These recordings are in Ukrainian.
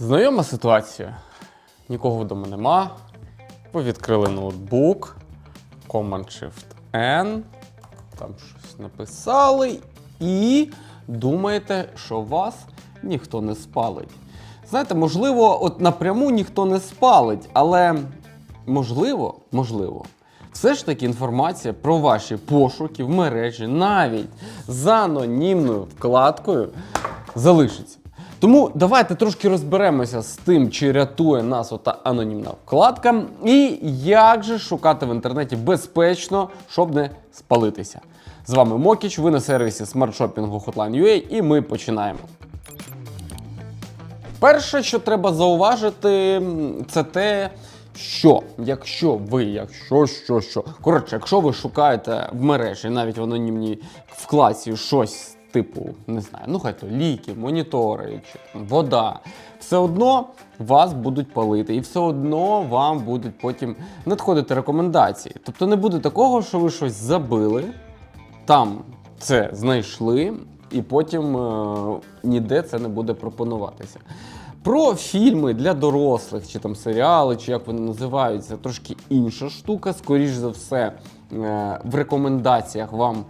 Знайома ситуація. Нікого вдома нема. Ви відкрили ноутбук, Command-Shift-N, там щось написали, і думаєте, що вас ніхто не спалить. Знаєте, можливо, от напряму ніхто не спалить, але можливо, можливо, все ж таки інформація про ваші пошуки в мережі навіть за анонімною вкладкою залишиться. Тому давайте трошки розберемося з тим, чи рятує нас ота анонімна вкладка, і як же шукати в інтернеті безпечно, щоб не спалитися. З вами Мокіч, ви на сервісі смартшопінгу Hotline.ua і ми починаємо. Перше, що треба зауважити, це те, що якщо ви, якщо що, що. Коротше, якщо ви шукаєте в мережі, навіть в анонімній вкладці щось типу, не знаю, ну хай то ліки, монітори чи вода, все одно вас будуть палити, і все одно вам будуть потім надходити рекомендації. Тобто не буде такого, що ви щось забили, там це знайшли, і потім е, ніде це не буде пропонуватися. Про фільми для дорослих, чи там серіали, чи як вони називаються, трошки інша штука. Скоріш за все, е, в рекомендаціях вам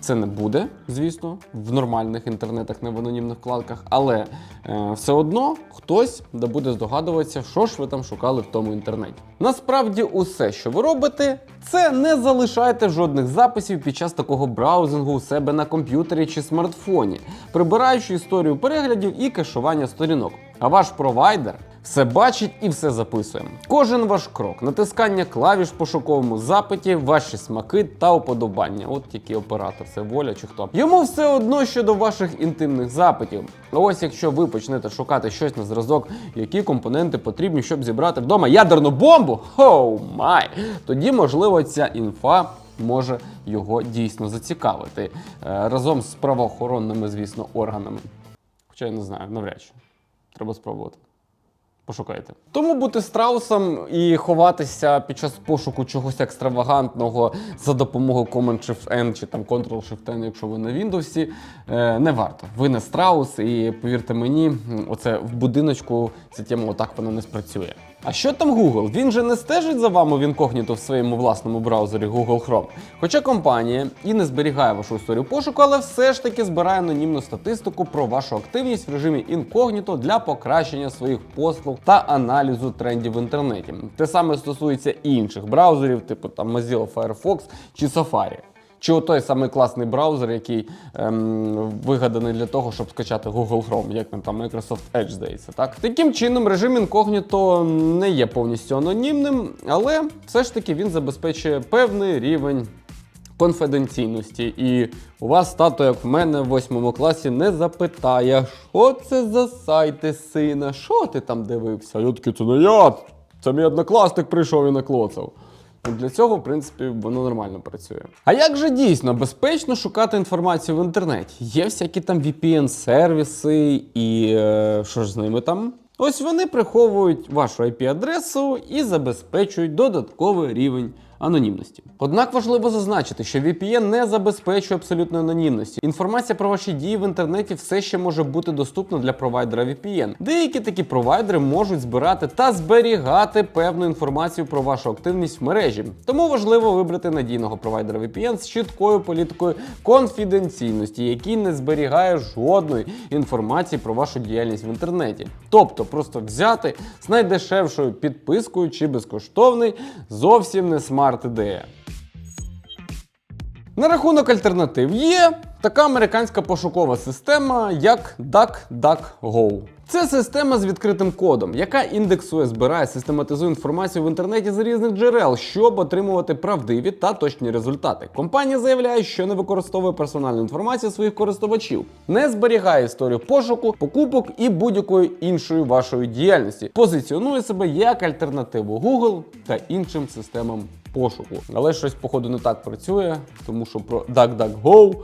це не буде, звісно, в нормальних інтернетах, не в анонімних вкладках, але е, все одно хтось буде здогадуватися, що ж ви там шукали в тому інтернеті. Насправді, усе, що ви робите, це не залишайте жодних записів під час такого браузингу у себе на комп'ютері чи смартфоні, прибираючи історію переглядів і кешування сторінок. А ваш провайдер все бачить і все записує. Кожен ваш крок, натискання клавіш в пошуковому запиті, ваші смаки та уподобання. От який оператор, це воля чи хто. Йому все одно щодо ваших інтимних запитів. Ось якщо ви почнете шукати щось на зразок, які компоненти потрібні, щоб зібрати вдома ядерну бомбу, хоу май! Тоді, можливо, ця інфа. Може його дійсно зацікавити е, разом з правоохоронними, звісно, органами. Хоча я не знаю, навряд чи. Треба спробувати. Пошукайте. Тому бути страусом і ховатися під час пошуку чогось екстравагантного за допомогою Command-Shift-N чи там Ctrl-Shift-N, якщо ви на Windows, е, не варто. Ви не страус, і повірте мені, оце в будиночку ця тема отак вона не спрацює. А що там Google? Він же не стежить за вами в інкогніто в своєму власному браузері Google Chrome. Хоча компанія і не зберігає вашу історію пошуку, але все ж таки збирає анонімну статистику про вашу активність в режимі інкогніто для покращення своїх послуг та аналізу трендів в інтернеті. Те саме стосується і інших браузерів, типу там Mozilla Firefox чи Safari. Чи той самий класний браузер, який ем, вигаданий для того, щоб скачати Google Chrome, як нам там Microsoft Edge здається. Так таким чином, режим інкогніто не є повністю анонімним, але все ж таки він забезпечує певний рівень конфіденційності. І у вас тато, як в мене в восьмому класі, не запитає, що це за сайти сина, що ти там дивився? Я такий, це не я, це мій однокласник прийшов і наклоцав. Для цього, в принципі, воно нормально працює. А як же дійсно безпечно шукати інформацію в інтернеті? Є всякі там VPN-сервіси і е, що ж з ними там? Ось вони приховують вашу IP-адресу і забезпечують додатковий рівень анонімності. Однак важливо зазначити, що VPN не забезпечує абсолютної анонімності. Інформація про ваші дії в інтернеті все ще може бути доступна для провайдера VPN. Деякі такі провайдери можуть збирати та зберігати певну інформацію про вашу активність в мережі. Тому важливо вибрати надійного провайдера VPN з чіткою політикою конфіденційності, який не зберігає жодної інформації про вашу діяльність в інтернеті. Тобто просто взяти з найдешевшою підпискою чи безкоштовний зовсім не смарт ідея. На рахунок альтернатив є така американська пошукова система, як DuckDuckGo. Це система з відкритим кодом, яка індексує, збирає, систематизує інформацію в інтернеті з різних джерел, щоб отримувати правдиві та точні результати. Компанія заявляє, що не використовує персональну інформацію своїх користувачів, не зберігає історію пошуку, покупок і будь-якої іншої вашої діяльності. Позиціонує себе як альтернативу Google та іншим системам пошуку. Але щось, походу, не так працює, тому що про DuckDuckGo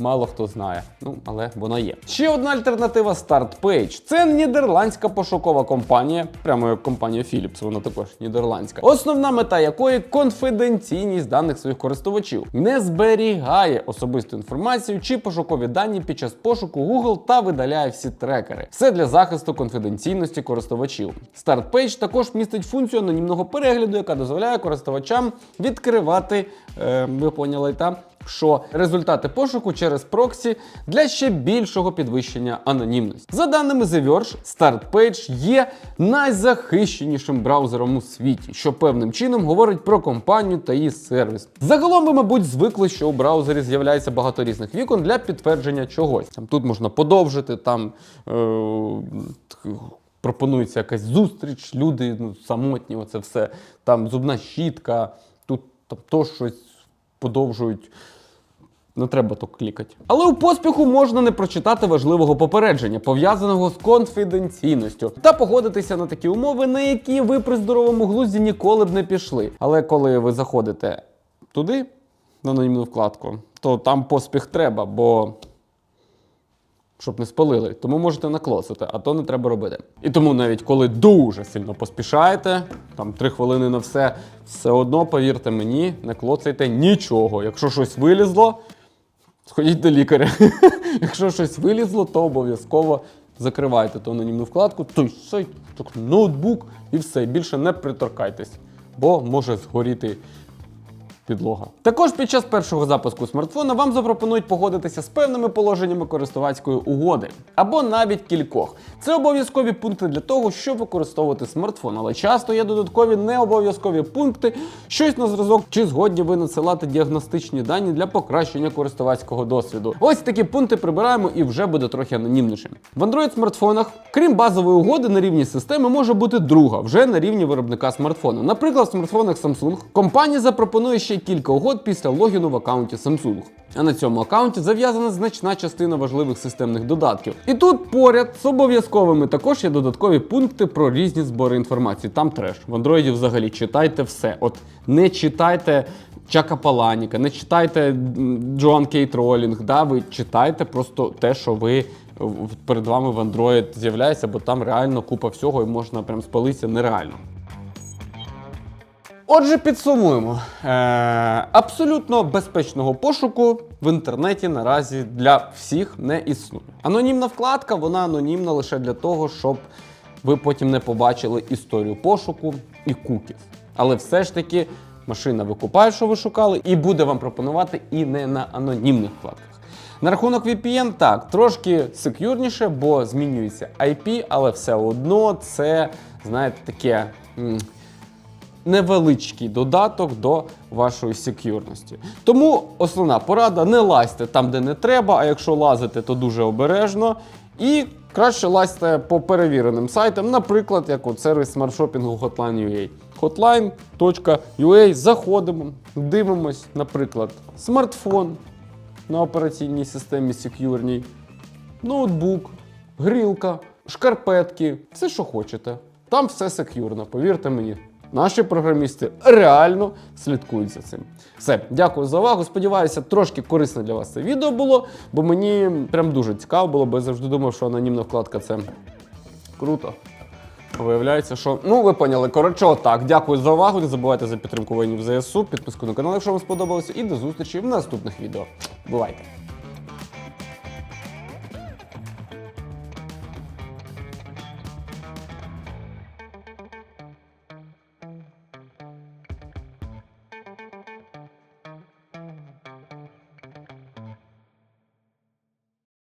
Мало хто знає, ну але вона є. Ще одна альтернатива StartPage. Це нідерландська пошукова компанія, прямо як компанія Philips, вона також нідерландська. Основна мета якої конфіденційність даних своїх користувачів не зберігає особисту інформацію чи пошукові дані під час пошуку Google та видаляє всі трекери. Все для захисту конфіденційності користувачів. StartPage також містить функцію анонімного перегляду, яка дозволяє користувачам відкривати, ви поняли, та що результати пошуку через проксі для ще більшого підвищення анонімності. За даними The Verge, StartPage є найзахищенішим браузером у світі, що певним чином говорить про компанію та її сервіс. Загалом ви, мабуть, звикли, що у браузері з'являється багато різних вікон для підтвердження чогось. Там тут можна подовжити, там е- пропонується якась зустріч, люди ну, самотні, оце все. Там зубна щітка, тут там то щось подовжують. Не треба то клікати. Але у поспіху можна не прочитати важливого попередження, пов'язаного з конфіденційністю, та погодитися на такі умови, на які ви при здоровому глузді ніколи б не пішли. Але коли ви заходите туди, на анонімну вкладку, то там поспіх треба, бо щоб не спалили. Тому можете наклосити, а то не треба робити. І тому навіть коли дуже сильно поспішаєте, там три хвилини на все, все одно, повірте мені, не клоцайте нічого. Якщо щось вилізло, сходіть до лікаря. Якщо щось вилізло, то обов'язково закривайте ту анонімну вкладку, той сайт, ноутбук і все. Більше не приторкайтесь, бо може згоріти підлога. Також під час першого запуску смартфона вам запропонують погодитися з певними положеннями користувацької угоди, або навіть кількох. Це обов'язкові пункти для того, щоб використовувати смартфон, але часто є додаткові необов'язкові пункти, щось на зразок, чи згодні ви надсилати діагностичні дані для покращення користувацького досвіду. Ось такі пункти прибираємо і вже буде трохи анонімнішим. В Android смартфонах, крім базової угоди на рівні системи, може бути друга, вже на рівні виробника смартфону. Наприклад, в смартфонах Samsung компанія запропонує ще кілька угод після логіну в аккаунті Samsung. А на цьому аккаунті зав'язана значна частина важливих системних додатків. І тут поряд з обов'язковими також є додаткові пункти про різні збори інформації. Там треш. В Android взагалі читайте все. От не читайте Чака Паланіка, не читайте м, Джоан Кейт Ролінг, да, ви читайте просто те, що ви перед вами в Android з'являється, бо там реально купа всього і можна прям спалитися нереально. Отже, підсумуємо. Е, абсолютно безпечного пошуку в інтернеті наразі для всіх не існує. Анонімна вкладка, вона анонімна лише для того, щоб ви потім не побачили історію пошуку і кукіс. Але все ж таки машина викупає, що ви шукали, і буде вам пропонувати і не на анонімних вкладках. На рахунок VPN, так, трошки секюрніше, бо змінюється IP, але все одно це, знаєте, таке. Невеличкий додаток до вашої секюрності. Тому основна порада: не лазьте там, де не треба, а якщо лазите, то дуже обережно. І краще лазьте по перевіреним сайтам, наприклад, як от сервіс смартшопінгу Hotline.ua. Hotline.ua, заходимо, дивимось, наприклад, смартфон на операційній системі секюрній, ноутбук, грілка, шкарпетки, все, що хочете. Там все секюрно, повірте мені. Наші програмісти реально слідкують за цим. Все, дякую за увагу. Сподіваюся, трошки корисне для вас це відео було, бо мені прям дуже цікаво було, бо я завжди думав, що анонімна вкладка це круто. Виявляється, що ну ви поняли. Коротше, отак. Дякую за увагу. Не забувайте за підтримку воїнів ЗСУ, підписку на канал, якщо вам сподобалося, і до зустрічі в наступних відео. Бувайте!